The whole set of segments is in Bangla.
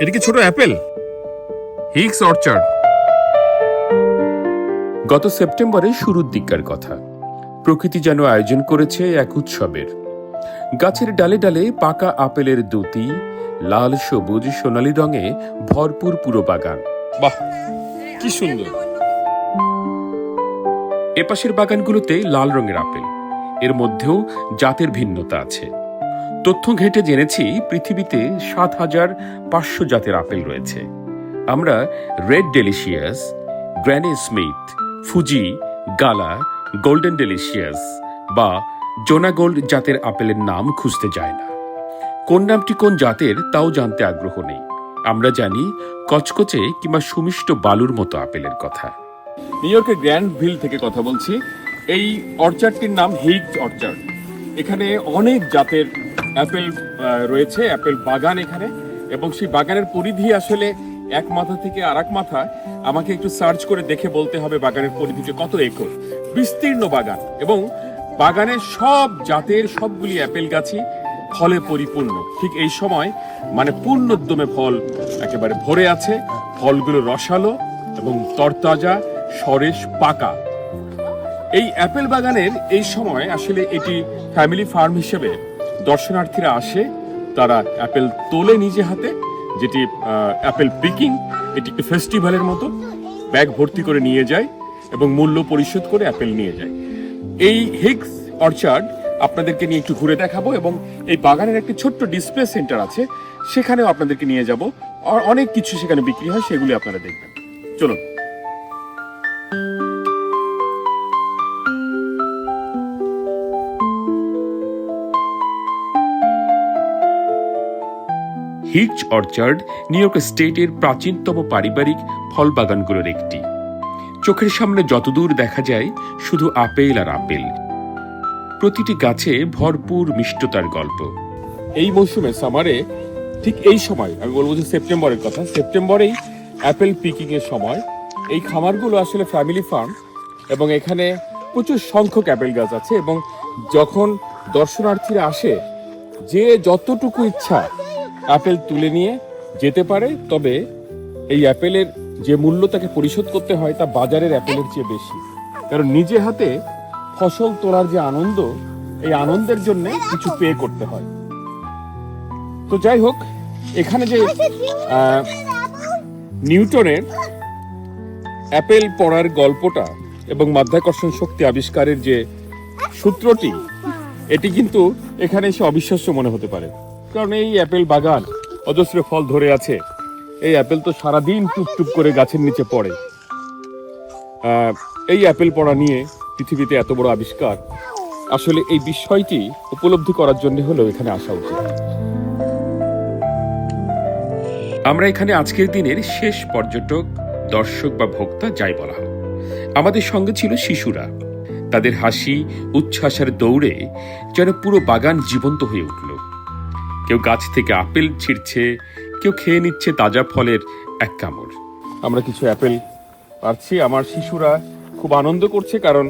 এটা কি ছোট অ্যাপেল? Higgs orchard. গত সেপ্টেম্বরে শুরুর দিককার কথা। প্রকৃতি যেন আয়োজন করেছে এক উৎসবের। গাছের ডালে ডালে পাকা আপেলের দুতি লাল সবুজ সোনালী রঙে ভরপুর পুরো বাগান। বাহ কি সুন্দর। এপাশের বাগানগুলোতে লাল রঙের আপেল। এর মধ্যেও জাতের ভিন্নতা আছে। তথ্য ঘেটে জেনেছি, পৃথিবীতে সাত হাজার পাঁচশো জাতের আপেল রয়েছে। আমরা red delicious Granny Smith Fuji Gala golden delicious বা জোনা গোল্ড জাতের আপেলের নাম খুঁজতে যায় না। কোন নামটি কোন জাতের তাও জানতে আগ্রহ নেই। আমরা জানি কচকচে কিংবা সুমিষ্ট বালুর মতো আপেলের কথা। নিউ ইয়র্কের গ্র্যান্ড ভিল থেকে কথা বলছি। এই অর্চার্ডটির নাম হিগ অর্চার্ড। এখানে অনেক জাতের অ্যাপেল রয়েছে, অ্যাপেল বাগান এখানে। এবং সেই বাগানের পরিধি আসলে এক মাথা থেকে আর মাথা। আমাকে একটু সার্চ করে দেখে বলতে হবে বাগানের পরিধিটা কত একর। বিস্তীর্ণ বাগান এবং বাগানের সব জাতের সবগুলি অ্যাপেল গাছই ফলে পরিপূর্ণ। ঠিক এই সময় মানে পূর্ণোদ্যমে ফল একেবারে ভরে আছে। ফলগুলো রসালো এবং তরতাজা, সরেশ, পাকা। এই অ্যাপেল বাগানের এই সময় আসলে এটি ফ্যামিলি ফার্ম হিসেবে দর্শনার্থীরা আসে, তারা অ্যাপেল তোলে নিজে হাতে, যেটি অ্যাপেল পিকিং, এটি একটি ফেস্টিভ্যালের মতো, ব্যাগ ভর্তি করে নিয়ে যায় এবং মূল্য পরিশোধ করে অ্যাপেল নিয়ে যায়। এই হিগস অর্চার্ড আপনাদেরকে নিয়ে একটু ঘুরে দেখাবো এবং এই বাগানের একটি ছোট্ট ডিসপ্লে সেন্টার আছে, সেখানেও আপনাদেরকে নিয়ে যাব। অনেক কিছু সেখানে বিক্রি হয়, সেগুলি আপনারা দেখবেন। চলুন। হিচ অর্চার্ড, নিউ ইয়র্ক স্টেটের প্রাচীনতম পারিবারিক ফল বাগানগুলোর একটি। চোখের সামনে যতদূর দেখা যায়, শুধু আপেল আর আপেল। প্রতিটি গাছে ভরপুর মিষ্টতার গল্প। এই মৌসুমে সামারে ঠিক এই সময়, আমি বলব যে সেপ্টেম্বরের কথা, সেপ্টেম্বরেই অ্যাপেল পিকিং এর সময় এই খামারগুলো আসলে ফ্যামিলি ফার্ম এবং এখানে প্রচুর সংখ্যক অ্যাপেল গাছ আছে এবং যখন দর্শনার্থীরা আসে, যে যতটুকু ইচ্ছা অ্যাপেল তুলে নিয়ে যেতে পারে, তবে এই অ্যাপেলের যে মূল্য তাকে পরিশোধ করতে হয়, তা বাজারের অ্যাপেলের চেয়ে বেশি। কারণ নিজে হাতে ফসল তোলার যে আনন্দ, এই আনন্দের জন্য কিছু পে করতে হয়। তো যাই হোক, এখানে যে নিউটনের অ্যাপেল পড়ার গল্পটা এবং মাধ্যাকর্ষণ শক্তি আবিষ্কারের যে সূত্রটি, এটি কিন্তু এখানে এসে অবিশ্বাস্য মনে হতে পারে। কারণ এই অ্যাপেল বাগান অজস্র ফল ধরে আছে। এই অ্যাপেল তো সারাদিন টুপটুপ করে গাছের নিচে পড়ে। এই অ্যাপেল পড়া নিয়ে পৃথিবীতে এত বড় আবিষ্কার, আসলে এই বিষয়টি উপলব্ধি করার জন্য হলেও এখানে আসা উচিত। আমরা এখানে আজকের দিনের শেষ পর্যটক, দর্শক বা ভোক্তা যাই বলা হোক। আমাদের সঙ্গে ছিল শিশুরা। তাদের হাসি, উচ্ছ্বাসের দৌড়ে যেন পুরো বাগান জীবন্ত হয়ে উঠল। কেউ গাছ থেকে আপেল ছিঁড়ছে, কেউ খেয়ে নিচ্ছে তাজা ফলের এক কামড়। আমরা কিছু অ্যাপেল পাচ্ছি, আমার শিশুরা খুব আনন্দ করছে কারণ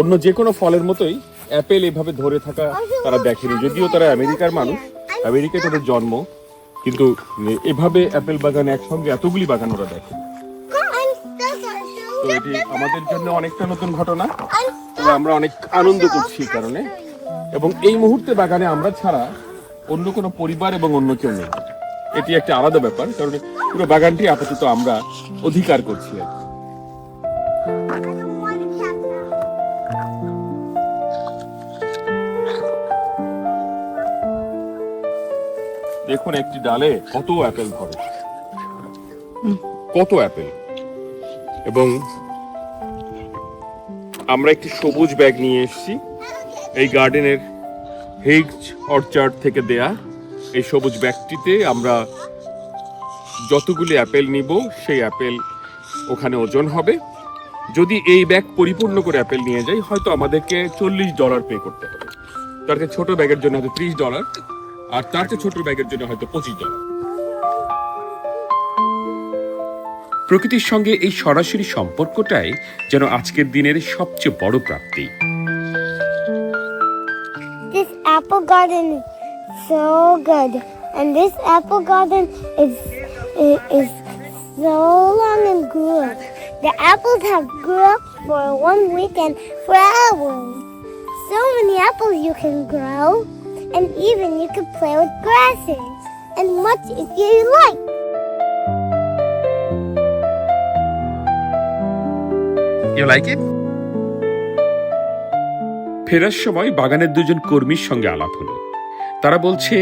অন্য যে কোনো ফলের মতোই অ্যাপেল এভাবে ধরে থাকা তারা দেখেনি। যদিও তারা আমেরিকার মানুষ, আমেরিকায় তাদের জন্ম, কিন্তু এভাবে অ্যাপেল বাগান একসঙ্গে এতগুলি বাগান ওরা দেখে। তো এটি আমাদের জন্য অনেকটা নতুন ঘটনা। আমরা অনেক আনন্দ করছি এই কারণে। এবং এই মুহূর্তে বাগানে আমরা ছাড়া অন্য কোনো পরিবার এবং অন্য কেউ নেই। এটি একটা আলাদা ব্যাপার, কারণ পুরো বাগানটি আপাতত আমরা অধিকার করছি আর দেখুন একটি ডালে কত অ্যাপেল ধরে। কত অ্যাপেল। এবং আমরা একটি সবুজ ব্যাগ নিয়ে এসেছি। এই গার্ডেনের হেগজ অর্চার্ড থেকে দেয়া এই সবুজ ব্যাগটিতে আমরা যতগুলি অ্যাপেল নিব, সেই অ্যাপেল ওখানে ওজন হবে। যদি এই ব্যাগ পরিপূর্ণ করে অ্যাপেল নিয়ে যাই, হয়তো আমাদেরকে চল্লিশ ডলার পে করতে হবে। তার ছোট ব্যাগের জন্য হয়তো ত্রিশ ডলার, আর তার চেয়ে ছোট ব্যাগের জন্য হয়তো পঁচিশ ডলার। প্রকৃতির সঙ্গে এই সরাসরি সম্পর্কটাই যেন আজকের দিনের সবচেয়ে বড় প্রাপ্তি। apple garden is so good. And this apple garden is, is so long and good. The apples have grown for one week and for hours. So many apples you can grow. And even you can play with grasses. And much if you like. You like it? ফেরার সময় বাগানের দুজন কর্মীর সঙ্গে আলাপ হলো তারা বলছে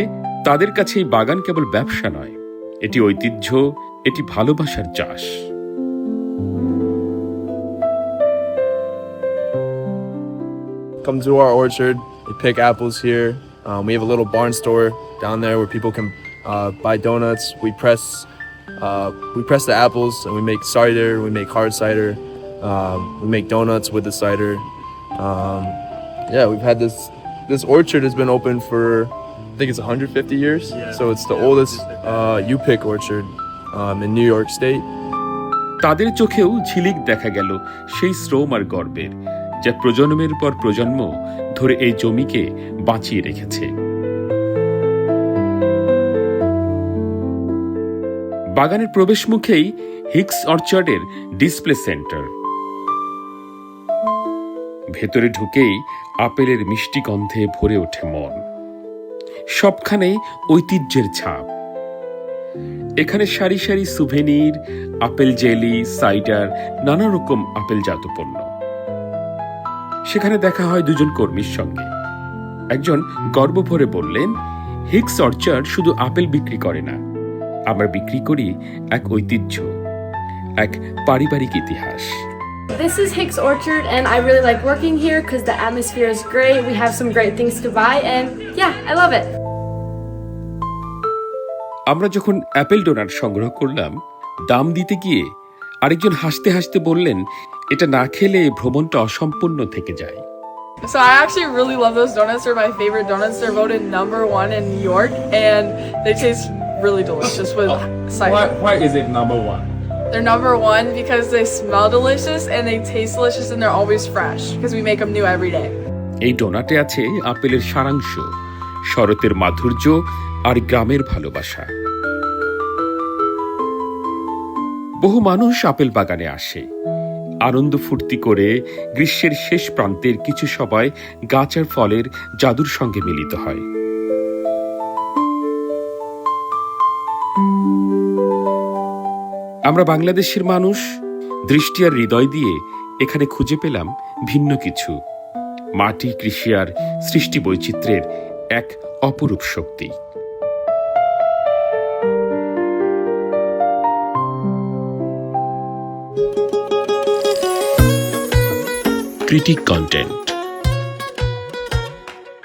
তাদের কাছে এই বাগান কেবল ব্যবসা নয় এটি ঐতিহ্য এটি ভালোবাসার চাষ come to our orchard. We pick apples here. Um, we have a little barn store down there where people can uh, buy donuts. We press uh, we press the apples and we make cider. We make hard cider. Um, we make donuts with the cider. Um, yeah, we've had this this orchard has been open for I think it's 150 years. Yeah. So it's the yeah, oldest uh, U pick orchard um, in New York State. তাদের চোখেও ঝিলিক দেখা গেল সেই শ্রম আর গর্বের যা প্রজন্মের পর প্রজন্ম ধরে এই জমিকে বাঁচিয়ে রেখেছে বাগানের প্রবেশ মুখেই হিক্স অর্চার্ডের ডিসপ্লে সেন্টার ভেতরে ঢুকেই আপেলের মিষ্টি গন্ধে ভরে ওঠে মন। সবখানেই ঐতিহ্যের ছাপ। এখানে সারি সারি সুভেনির আপেল জেলি সাইডার নানা রকম আপেলজাত পণ্য। সেখানে দেখা হয় দুজন কর্মীর সঙ্গে। একজন গর্ব ভরে বললেন হিক্স অর্চার্ড শুধু আপেল বিক্রি করে না, আমরা বিক্রি করি এক ঐতিহ্য, এক পারিবারিক ইতিহাস। This is Hicks Orchard, and I really like working here because the atmosphere is great. We have some great things to buy, and yeah, I love it. আমরা যখন অ্যাপেল ডোনাট সংগ্রহ করলাম দাম দিতে গিয়ে আরেকজন হাসতে হাসতে বললেন এটা না খেলে ভ্রমণটা অসম্পূর্ণ থেকে যায় So I actually really love those donuts. They're my favorite donuts. They're voted number one in New York, and they taste really delicious with cider. why is it number one? They're number one because they smell delicious and they taste delicious, and they're always fresh because we make them new every day. এই ডোনাটে আছে আপেলের সারাংশ শরতের মাধুর্য আর গ্রামের ভালোবাসা বহু মানুষ আপেল বাগানে আসে আনন্দ ফুর্তি করে গ্রীষ্মের শেষ প্রান্তের কিছু সবাই গাছ আর ফলের জাদুর সঙ্গে মিলিত হয় আমরা বাংলাদেশের মানুষ, দৃষ্টি আর হৃদয় দিয়ে এখানে খুঁজে পেলাম ভিন্ন কিছু। মাটি, কৃষি আর সৃষ্টি বৈচিত্র্যের এক অপরূপ শক্তি। Critic content